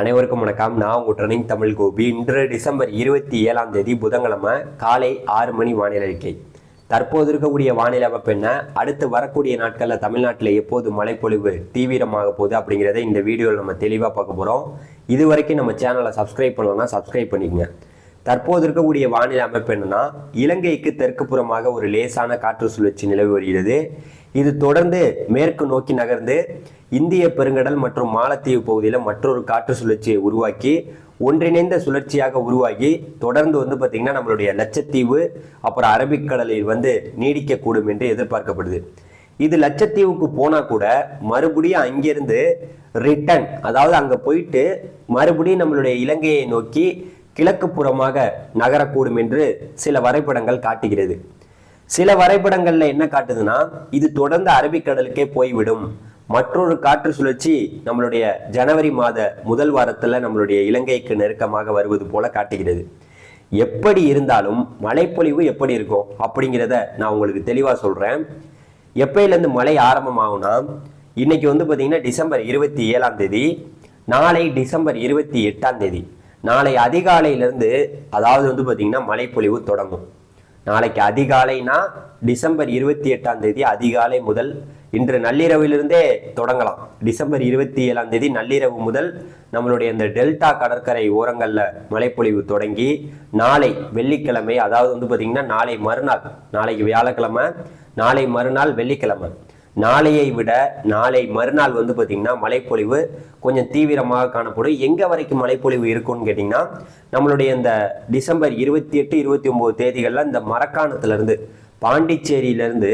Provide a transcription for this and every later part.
அனைவருக்கும் வணக்கம். நான் உங்கள் ட்ரெனிங் தமிழ் கோபி இன்று டிசம்பர் இருபத்தி ஏழாம் தேதி புதன்கிழமை காலை ஆறு மணி வானிலை அறிக்கை. தற்போது இருக்கக்கூடிய வானிலை அமைப்பு என்ன? அடுத்து வரக்கூடிய நாட்களில் தமிழ்நாட்டில் எப்போது மழைப்பொழிவு தீவிரமாக போகுது அப்படிங்கிறத இந்த வீடியோவில் நம்ம தெளிவாக பார்க்க போகிறோம் இது வரைக்கும் நம்ம சேனலை சப்ஸ்கிரைப் பண்ணலன்னா சப்ஸ்கிரைப் பண்ணிக்கோங்க. தற்போது இருக்கக்கூடிய வானிலை அமைப்பு என்னன்னா இலங்கைக்கு தெற்கு புறமாக ஒரு லேசான காற்று சுழற்சி நிலவி வருகிறது. இது தொடர்ந்து மேற்கு நோக்கி நகர்ந்து இந்திய பெருங்கடல் மற்றும் மாலத்தீவு பகுதியில் மற்றொரு காற்று சுழற்சியை உருவாக்கி ஒன்றிணைந்த சுழற்சியாக உருவாகி தொடர்ந்து வந்து பார்த்திங்கன்னா நம்மளுடைய லட்சத்தீவு அப்புறம் அரபிக்கடலில் வந்து நீடிக்கக்கூடும் என்று எதிர்பார்க்கப்படுது. இது லட்சத்தீவுக்கு போனால் கூட மறுபடியும் அங்கிருந்து ரிட்டர்ன் அதாவது அங்கே போயிட்டு மறுபடியும் நம்மளுடைய இலங்கையை நோக்கி கிழக்கு புறமாக நகரக்கூடும் என்று சில வரைபடங்கள் காட்டுகிறது. சில வரைபடங்கள்ல என்ன காட்டுதுன்னா இது தொடர்ந்து அரபிக்கடலுக்கே போய்விடும். மற்றொரு காற்று சுழற்சி நம்மளுடைய ஜனவரி மாத முதல் வாரத்துல நம்மளுடைய இலங்கைக்கு நெருக்கமாக வருவது போல காட்டுகிறது. எப்படி இருந்தாலும் மழைப்பொழிவு எப்படி இருக்கும் அப்படிங்கிறத நான் உங்களுக்கு தெளிவா சொல்றேன். எப்பயிலேருந்து மழை ஆரம்பமாகும்னா இன்னைக்கு வந்து பார்த்தீங்கன்னா டிசம்பர் இருபத்தி ஏழாம் தேதி நாளை டிசம்பர் இருபத்தி எட்டாம் தேதி. நாளை அதிகாலையிலேருந்து அதாவது வந்து பார்த்தீங்கன்னா மழைப்பொழிவு தொடங்கும். நாளைக்கு அதிகாலைனா டிசம்பர் இருபத்தி எட்டாம் தேதி அதிகாலை முதல் இன்று நள்ளிரவிலிருந்தே தொடங்கலாம். டிசம்பர் இருபத்தி ஏழாம் தேதி நள்ளிரவு முதல் நம்மளுடைய இந்த டெல்டா கடற்கரை ஓரங்களில் மழைப்பொழிவு தொடங்கி நாளை வெள்ளிக்கிழமை அதாவது வந்து பார்த்திங்கன்னா நாளை மறுநாள் நாளைக்கு வியாழக்கிழமை நாளை மறுநாள் வெள்ளிக்கிழமை. நாளையை விட நாளை மறுநாள் வந்து பார்த்திங்கன்னா மழைப்பொழிவு கொஞ்சம் தீவிரமாக காணப்படும். எங்கே வரைக்கும் மழைப்பொழிவு இருக்கும்னு கேட்டிங்கன்னா நம்மளுடைய இந்த டிசம்பர் இருபத்தி எட்டு இருபத்தி ஒம்பது தேதிகளில் இந்த மரக்காணத்துலேருந்து பாண்டிச்சேரியிலேருந்து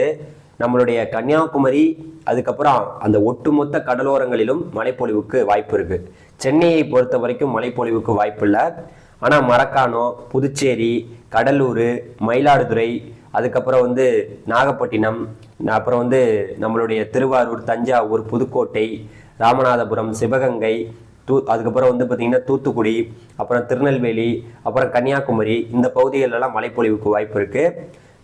நம்மளுடைய கன்னியாகுமரி அதுக்கப்புறம் அந்த ஒட்டுமொத்த கடலோரங்களிலும் மழைப்பொழிவுக்கு வாய்ப்பு இருக்குது சென்னையை பொறுத்த வரைக்கும் மழைப்பொழிவுக்கு வாய்ப்பு இல்லை. ஆனால் மரக்காணம் புதுச்சேரி கடலூர் மயிலாடுதுறை அதுக்கப்புறம் வந்து நாகப்பட்டினம் அப்புறம் வந்து நம்மளுடைய திருவாரூர் தஞ்சாவூர் புதுக்கோட்டை ராமநாதபுரம் சிவகங்கை தூ அதுக்கப்புறம் வந்து பார்த்திங்கன்னா தூத்துக்குடி அப்புறம் திருநெல்வேலி அப்புறம் கன்னியாகுமரி இந்த பகுதிகளெல்லாம் மழைப்பொழிவுக்கு வாய்ப்பு இருக்குது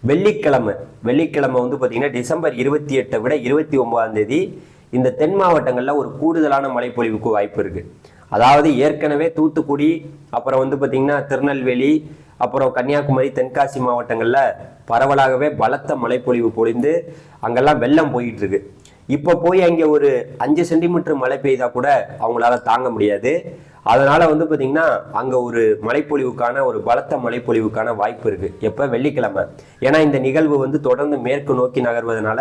வெள்ளிக்கிழமை வெள்ளிக்கிழமை வந்து பார்த்திங்கன்னா டிசம்பர் இருபத்தி எட்டை விட இருபத்தி ஒம்பதாம் தேதி இந்த தென் மாவட்டங்களில் ஒரு கூடுதலான மழைப்பொழிவுக்கு வாய்ப்பு இருக்குது அதாவது ஏற்கனவே தூத்துக்குடி அப்புறம் வந்து பார்த்திங்கன்னா திருநெல்வேலி அப்புறம் கன்னியாகுமரி தென்காசி மாவட்டங்களில் பரவலாகவே பலத்த மழைப்பொழிவு பொழிந்து அங்கெல்லாம் வெள்ளம் போயிட்டு இருக்கு இப்போ போய் அங்கே ஒரு அஞ்சு சென்டிமீட்டர் மழை பெய்தா கூட அவங்களால தாங்க முடியாது. அதனால வந்து பார்த்தீங்கன்னா அங்கே ஒரு மழைப்பொழிவுக்கான ஒரு பலத்த மழைப்பொழிவுக்கான வாய்ப்பு இருக்கு. எப்போ? வெள்ளிக்கிழமை. ஏன்னா இந்த நிகழ்வு வந்து தொடர்ந்து மேற்கு நோக்கி நகர்வதனால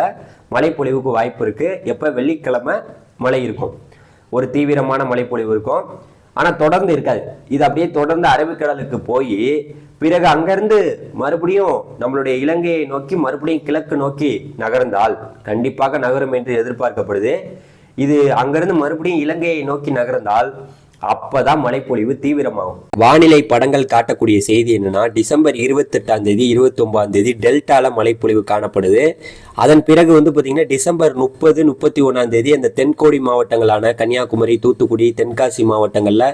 மழைப்பொழிவுக்கு வாய்ப்பு இருக்கு. எப்போ? வெள்ளிக்கிழமை மழை இருக்கும். ஒரு தீவிரமான மழைப்பொழிவு இருக்கும். ஆனால் தொடர்ந்து இருக்காது. இது அப்படியே தொடர்ந்து அரபிக்கடலுக்கு போய் பிறகு அங்கேருந்து மறுபடியும் நம்மளுடைய இலங்கையை நோக்கி மறுபடியும் கிழக்கு நோக்கி நகர்ந்தால் கண்டிப்பாக நகரும் என்று எதிர்பார்க்கப்படுது. இது அங்கிருந்து மறுபடியும் இலங்கையை நோக்கி நகர்ந்தால் அப்பதான் மழைப்பொழிவு தீவிரமாகும். வானிலை படங்கள் காட்டக்கூடிய செய்தி என்னன்னா டிசம்பர் இருபத்தெட்டாம் தேதி இருபத்தி ஒன்பதாம் தேதி டெல்டால மழைப்பொழிவு காணப்படுது. அதன் பிறகு வந்து பார்த்தீங்கன்னா டிசம்பர் முப்பது முப்பத்தி ஒன்றாம் தேதி அந்த தென்கோடி மாவட்டங்களான கன்னியாகுமரி தூத்துக்குடி தென்காசி மாவட்டங்களில்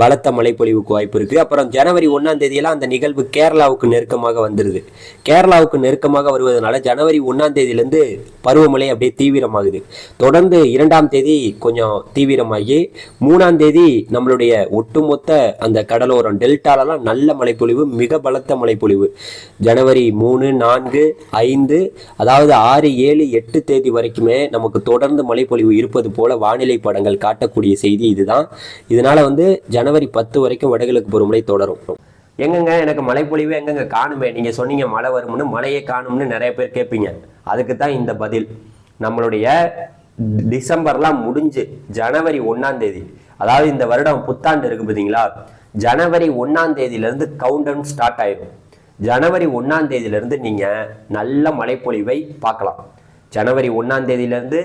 பலத்த மழைப்பொழிவுக்கு வாய்ப்பு இருக்கு. அப்புறம் ஜனவரி ஒன்றாம் தேதியெல்லாம் அந்த நிகழ்வு கேரளாவுக்கு நெருக்கமாக வந்துடுது கேரளாவுக்கு நெருக்கமாக வருவதனால ஜனவரி ஒன்றாம் தேதியிலேருந்து பருவமழை அப்படியே தீவிரமாகுது. தொடர்ந்து இரண்டாம் தேதி கொஞ்சம் தீவிரமாகி மூணாம் தேதி நம்மளுடைய ஒட்டுமொத்த அந்த கடலோரம் டெல்டாலலாம் நல்ல மழைப்பொழிவு மிக பலத்த மழைப்பொழிவு. ஜனவரி மூணு நான்கு ஐந்து அதாவது ஆறு ஏழு எட்டு தேதி வரைக்குமே நமக்கு தொடர்ந்து மழைப்பொழிவு இருப்பது போல வானிலை படங்கள் காட்டக்கூடிய செய்தி இதுதான். இதனால வந்து ஜனவரி பத்து வரைக்கும் வடகிழக்கு பருவமழை தொடரும். எங்கங்க எனக்கு மழைப்பொழிவு எங்கங்க காணுமே? நீங்க சொன்னீங்க மழை வரும்னு மழையை காணும்னு நிறைய பேர் கேட்பீங்க அதுக்கு தான் இந்த பதில். நம்மளுடைய டிசம்பர்லாம் முடிஞ்சு ஜனவரி ஒன்னாம் தேதி அதாவது இந்த வருடம் புத்தாண்டு இருக்கு பார்த்தீங்களா ஜனவரி ஒன்றாம் தேதியிலேருந்து கவுண்ட் டவுன் ஸ்டார்ட் ஆயிடும் ஜனவரி ஒன்றாம் தேதியிலேருந்து நீங்கள் நல்ல மழைப்பொழிவை பார்க்கலாம். ஜனவரி ஒன்றாம் தேதியிலேருந்து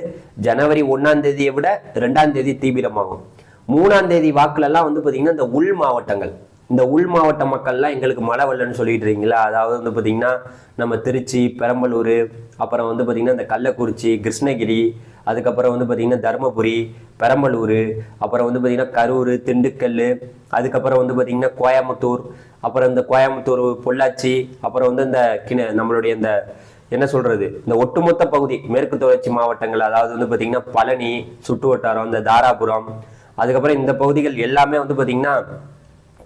ஜனவரி ஒன்றாம் தேதியை விட ரெண்டாம் தேதி தீவிரமாகும். மூணாம் தேதி வாக்குலலாம் வந்து பார்த்தீங்கன்னா இந்த உள் மாவட்டங்கள். இந்த உள் மாவட்ட மக்கள்லாம் எங்களுக்கு மழை வரலன்னு சொல்லிட்டு இருக்கீங்களா? அதாவது வந்து பார்த்திங்கன்னா நம்ம திருச்சி பெரம்பலூர் அப்புறம் வந்து பார்த்திங்கன்னா இந்த கள்ளக்குறிச்சி கிருஷ்ணகிரி அதுக்கப்புறம் வந்து பார்த்திங்கன்னா தருமபுரி பெரம்பலூர் அப்புறம் வந்து பார்த்திங்கன்னா கரூர் திண்டுக்கல் அதுக்கப்புறம் வந்து பார்த்திங்கன்னா கோயம்புத்தூர் அப்புறம் இந்த கோயம்புத்தூர் பொள்ளாச்சி அப்புறம் வந்து இந்த கிண நம்மளுடைய இந்த என்ன சொல்றது இந்த ஒட்டுமொத்த பகுதி மேற்கு தொடர்ச்சி மாவட்டங்கள் அதாவது வந்து பார்த்தீங்கன்னா பழனி சுட்டு வட்டாரம் இந்த தாராபுரம் அதுக்கப்புறம் இந்த பகுதிகள் எல்லாமே வந்து பார்த்திங்கன்னா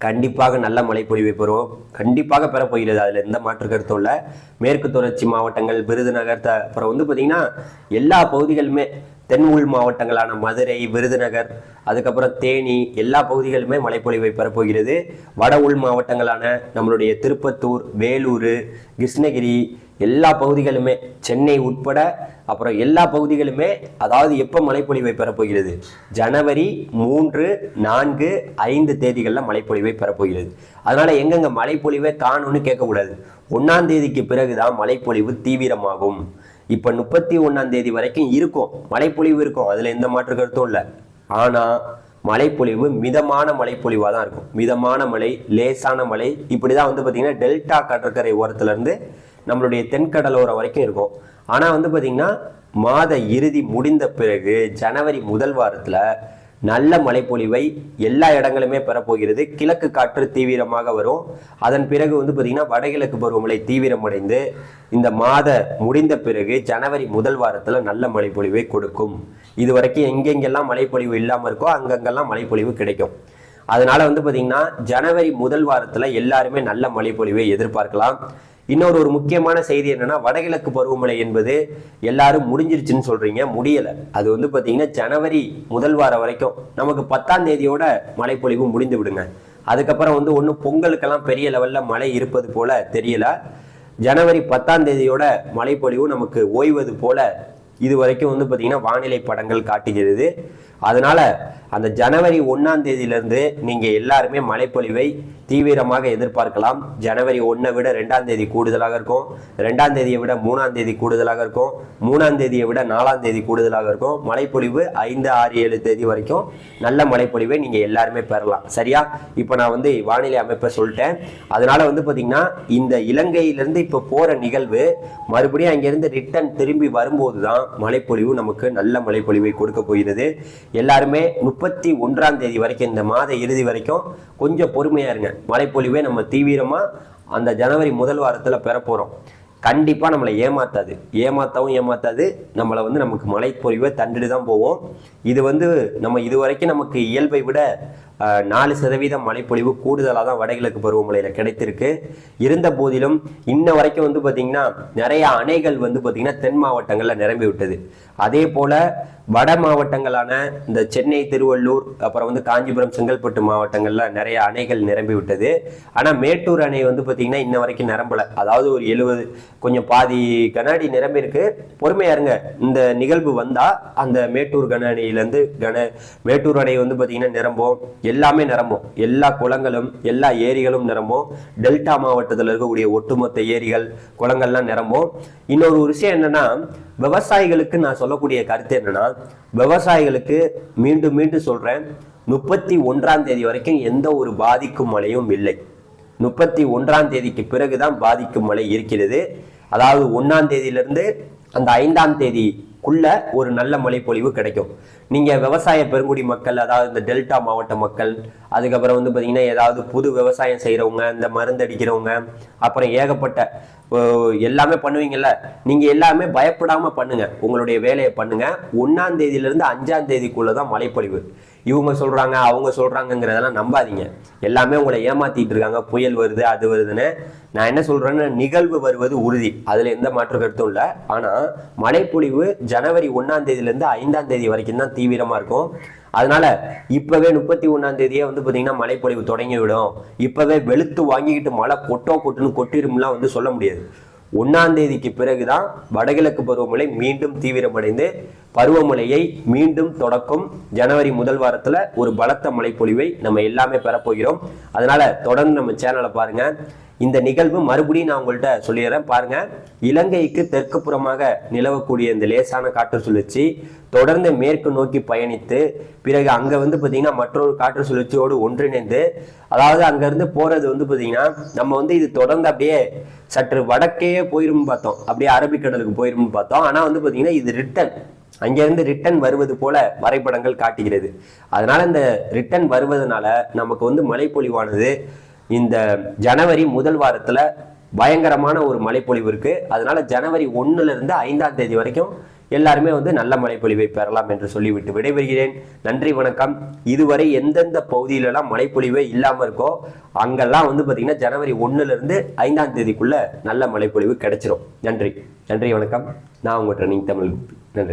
கண்டிப்பாக நல்ல மழைப்பொழிவை பெறுவோம். கண்டிப்பாக பெறப்போகிறது. அதில் எந்த மாற்று கருத்தும் இல்லை. மேற்கு தொடர்ச்சி மாவட்டங்கள் விருதுநகர் அப்புறம் வந்து பார்த்திங்கன்னா எல்லா பகுதிகளுமே தென் உள் மாவட்டங்களான மதுரை விருதுநகர் அதுக்கப்புறம் தேனி எல்லா பகுதிகளுமே மழைப்பொழிவை பெறப்போகிறது. வட உள் மாவட்டங்களான நம்மளுடைய திருப்பத்தூர் வேலூர் கிருஷ்ணகிரி எல்லா பகுதிகளுமே சென்னை உட்பட அப்புறம் எல்லா பகுதிகளுமே அதாவது எப்போ மழைப்பொழிவை பெறப்போகிறது? ஜனவரி மூன்று நான்கு ஐந்து தேதிகளில் மழைப்பொழிவை பெறப்போகிறது. அதனால் எங்கெங்கே மழைப்பொழிவை காணும்னு கேட்கக்கூடாது. ஒன்றாம் தேதிக்கு பிறகுதான் மழைப்பொழிவு தீவிரமாகும். இப்போ முப்பத்தி ஒன்றாம் தேதி வரைக்கும் இருக்கும். மழைப்பொழிவு இருக்கும். அதில் எந்த மாற்று கருத்தும் இல்லை. ஆனால் மழைப்பொழிவு மிதமான மழைப்பொழிவாக தான் இருக்கும். மிதமான மழை லேசான மழை இப்படி தான் வந்து பார்த்திங்கன்னா டெல்டா கடற்கரை ஓரத்துலேருந்து நம்மளுடைய தென்கடலோரம் வரைக்கும் இருக்கும். ஆனால் வந்து பார்த்திங்கன்னா மாத இறுதி முடிந்த பிறகு ஜனவரி முதல் வாரத்தில் நல்ல மழைப்பொழிவை எல்லா இடங்களுமே பெறப்போகிறது. கிழக்கு காற்று தீவிரமாக வரும். அதன் பிறகு வந்து பார்த்திங்கன்னா வடகிழக்கு பருவமழை தீவிரமடைந்து இந்த மாத முடிந்த பிறகு ஜனவரி முதல் வாரத்தில் நல்ல மழைப்பொழிவை கொடுக்கும். இது வரைக்கும் எங்கெங்கெல்லாம் மழைப்பொழிவு இல்லாமல் இருக்கோ அங்கங்கெல்லாம் மழைப்பொழிவு கிடைக்கும். அதனால வந்து பார்த்தீங்கன்னா ஜனவரி முதல் வாரத்தில் எல்லாருமே நல்ல மழைப்பொழிவை எதிர்பார்க்கலாம். இன்னொரு ஒரு முக்கியமான செய்தி என்னன்னா வடகிழக்கு பருவமழை என்பது எல்லாரும் முடிஞ்சிருச்சுன்னு சொல்றீங்க. முடியல. அது வந்து பார்த்தீங்கன்னா ஜனவரி முதல் வாரம் வரைக்கும் நமக்கு பத்தாம் தேதியோட மழைப்பொழிவு முடிந்து விடுங்க. அதுக்கப்புறம் வந்து ஒன்றும் பொங்கலுக்கெல்லாம் பெரிய லெவலில் மழை இருப்பது போல தெரியல. ஜனவரி பத்தாம் தேதியோட மழைப்பொழிவு நமக்கு ஓய்வது போல இது வரைக்கும் வந்து பார்த்தீங்கன்னா வானிலை படங்கள் காட்டுகிறது. அதனால அந்த ஜனவரி ஒன்றாம் தேதியிலிருந்து நீங்கள் எல்லாருமே மழைப்பொழிவை தீவிரமாக எதிர்பார்க்கலாம். ஜனவரி ஒன்றை விட ரெண்டாம் தேதி கூடுதலாக இருக்கும். ரெண்டாம் தேதியை விட மூணாம் தேதி கூடுதலாக இருக்கும். மூணாம் தேதியை விட நாலாம் தேதி கூடுதலாக இருக்கும். மழைப்பொழிவு ஐந்து ஆறு ஏழு தேதி வரைக்கும் நல்ல மழைப்பொழிவை நீங்கள் எல்லாருமே பெறலாம். சரியா? இப்போ நான் வந்து வானிலை அமைப்பை சொல்லிட்டேன். அதனால வந்து பார்த்தீங்கன்னா இந்த இலங்கையிலிருந்து இப்போ போகிற நிகழ்வு மறுபடியும் அங்கேருந்து ரிட்டர்ன் திரும்பி வரும்போது தான் மழைப்பொழிவு நமக்கு நல்ல மழைப்பொழிவை கொடுக்க போகிறது. எல்லாருமே முப்பத்தி ஒன்றாம் தேதி வரைக்கும் இந்த மாத இறுதி வரைக்கும் கொஞ்சம் பொறுமையா இருங்க. மழைப்பொழிவை நம்ம தீவிரமா அந்த ஜனவரி முதல் வாரத்துல பெற கண்டிப்பாக நம்மளை ஏமாத்தாது. ஏமாத்தவும் ஏமாத்தாது. நம்மளை வந்து நமக்கு மலைப்பொழிவை தண்டுட்டு தான் போவோம். இது வந்து நம்ம இது வரைக்கும் நமக்கு இயல்பை விட நாலு சதவீதம் மழைப்பொழிவு கூடுதலாக தான் வடகிழக்கு பருவமழையில் கிடைத்திருக்கு. இருந்த போதிலும் இன்ன வரைக்கும் வந்து பார்த்திங்கன்னா நிறைய அணைகள் வந்து பார்த்திங்கன்னா தென் மாவட்டங்களில் நிரம்பி விட்டது. அதே போல் வட மாவட்டங்களான இந்த சென்னை திருவள்ளூர் அப்புறம் வந்து காஞ்சிபுரம் செங்கல்பட்டு மாவட்டங்களில் நிறைய அணைகள் நிரம்பி விட்டது. ஆனால் மேட்டூர் அணை வந்து பார்த்திங்கன்னா இன்ன வரைக்கும் நிரம்பலை. அதாவது ஒரு எழுபது கொஞ்சம் பாதி கனஅடி நிரம்பி இருக்கு. பொறுமையா இருங்க. இந்த நிகழ்வு வந்தால் அந்த மேட்டூர் கன கன மேட்டூர் அணை வந்து பார்த்திங்கன்னா நிரம்பும். எல்லாமே நிரம்பும். எல்லா குளங்களும் எல்லா ஏரிகளும் நிரம்பும். டெல்டா மாவட்டத்தில் இருக்கக்கூடிய ஒட்டுமொத்த ஏரிகள் குளங்கள்லாம் நிரம்பும். இன்னொரு ஒரு விஷயம் என்னன்னா விவசாயிகளுக்கு நான் சொல்லக்கூடிய கருத்து என்னன்னா விவசாயிகளுக்கு மீண்டும் மீண்டும் சொல்றேன் முப்பத்தி ஒன்றாம் தேதி வரைக்கும் எந்த ஒரு பாதிக்கும் மழையும் இல்லை. முப்பத்தி ஒன்றாம் தேதிக்கு பிறகுதான் பாதிக்கும் மழை இருக்கிறது. அதாவது ஒன்றாம் தேதியிலிருந்து அந்த ஐந்தாம் தேதி தேதிக்குள்ள ஒரு நல்ல மழைப்பொழிவு கிடைக்கும். நீங்கள் விவசாய பெருங்குடி மக்கள் அதாவது இந்த டெல்டா மாவட்ட மக்கள் அதுக்கப்புறம் வந்து பார்த்திங்கன்னா ஏதாவது புது விவசாயம் செய்கிறவங்க இந்த மருந்து அடிக்கிறவங்க அப்புறம் ஏகப்பட்ட எல்லாமே பண்ணுவீங்கல்ல. நீங்கள் எல்லாமே பயப்படாமல் பண்ணுங்கள் உங்களுடைய வேலையை பண்ணுங்கள் ஒன்றாம் தேதியிலேருந்து அஞ்சாம் தேதிக்குள்ளே தான் மழைப்பொழிவு. இவங்க சொல்கிறாங்க அவங்க சொல்கிறாங்கங்கிறதெல்லாம் நம்பாதீங்க. எல்லாமே உங்களை ஏமாற்றிட்டு இருக்காங்க. புயல் வருது அது வருதுன்னு. நான் என்ன சொல்கிறேன்னு நிகழ்வு வருவது உறுதி. அதில் எந்த மாற்று கருத்தும் இல்லை. ஆனால் மழைப்பொழிவு ஜனவரி ஒன்றாம் தேதியிலேருந்து ஐந்தாம் தேதி வரைக்கும் தான் தீவிரமாக இருக்கும். அதனால இப்பவே முப்பத்தி ஒன்றாம் தேதியே வந்து பார்த்தீங்கன்னா மழைப்பொழிவு தொடங்கி விடும். இப்பவே வெளுத்து வாங்கிக்கிட்டு மழை கொட்டோ கொட்டுன்னு கொட்டிடும்லாம் வந்து சொல்ல முடியாது. ஒன்றாம் தேதிக்கு பிறகுதான் வடகிழக்கு பருவமழை மீண்டும் தீவிரமடைந்து பருவமழையை மீண்டும் தொடக்கும் ஜனவரி முதல் வாரத்தில் ஒரு பலத்த மழைப்பொழிவை நம்ம எல்லாமே பெறப்போகிறோம். அதனால தொடர்ந்து நம்ம சேனலை பாருங்க. இந்த நிகழ்வு மறுபடியும் நான் உங்கள்கிட்ட சொல்லிடுறேன். பாருங்க இலங்கைக்கு தெற்கு புறமாக நிலவக்கூடிய இந்த லேசான காற்று சுழற்சி தொடர்ந்து மேற்கு நோக்கி பயணித்து பிறகு அங்க வந்து பாத்தீங்கன்னா மற்றொரு காற்று சுழற்சியோடு ஒன்றிணைந்து அதாவது அங்க இருந்து போறது வந்து பாத்தீங்கன்னா நம்ம வந்து இது தொடர்ந்து அப்படியே சற்று வடக்கே போயிரும் பார்த்தோம். அப்படியே அரபிக்கடலுக்கு போயிரும்னு பார்த்தோம். ஆனா வந்து பாத்தீங்கன்னா இது ரிட்டன். அங்கிருந்து ரிட்டன் வருவது போல வரைபடங்கள் காட்டுகிறது. அதனால இந்த ரிட்டன் வருவதனால நமக்கு வந்து மழைப்பொழிவானது இந்த ஜனவரி முதல் வாரத்தில் பயங்கரமான ஒரு மழைப்பொழிவு இருக்குது அதனால் ஜனவரி ஒன்றுலேருந்து ஐந்தாம் தேதி வரைக்கும் எல்லாருமே வந்து நல்ல மழைப்பொழிவை பெறலாம் என்று சொல்லிவிட்டு விடைபெறுகிறேன். நன்றி வணக்கம். இதுவரை எந்தெந்த பகுதியிலலாம் மழைப்பொழிவே இல்லாமல் இருக்கோ அங்கெல்லாம் வந்து பார்த்திங்கன்னா ஜனவரி ஒன்றுலேருந்து ஐந்தாம் தேதிக்குள்ளே நல்ல மழைப்பொழிவு கிடைச்சிரும். நன்றி. நன்றி வணக்கம். நான் உங்கள் ட்ரெனிங் தமிழ் நன்றி.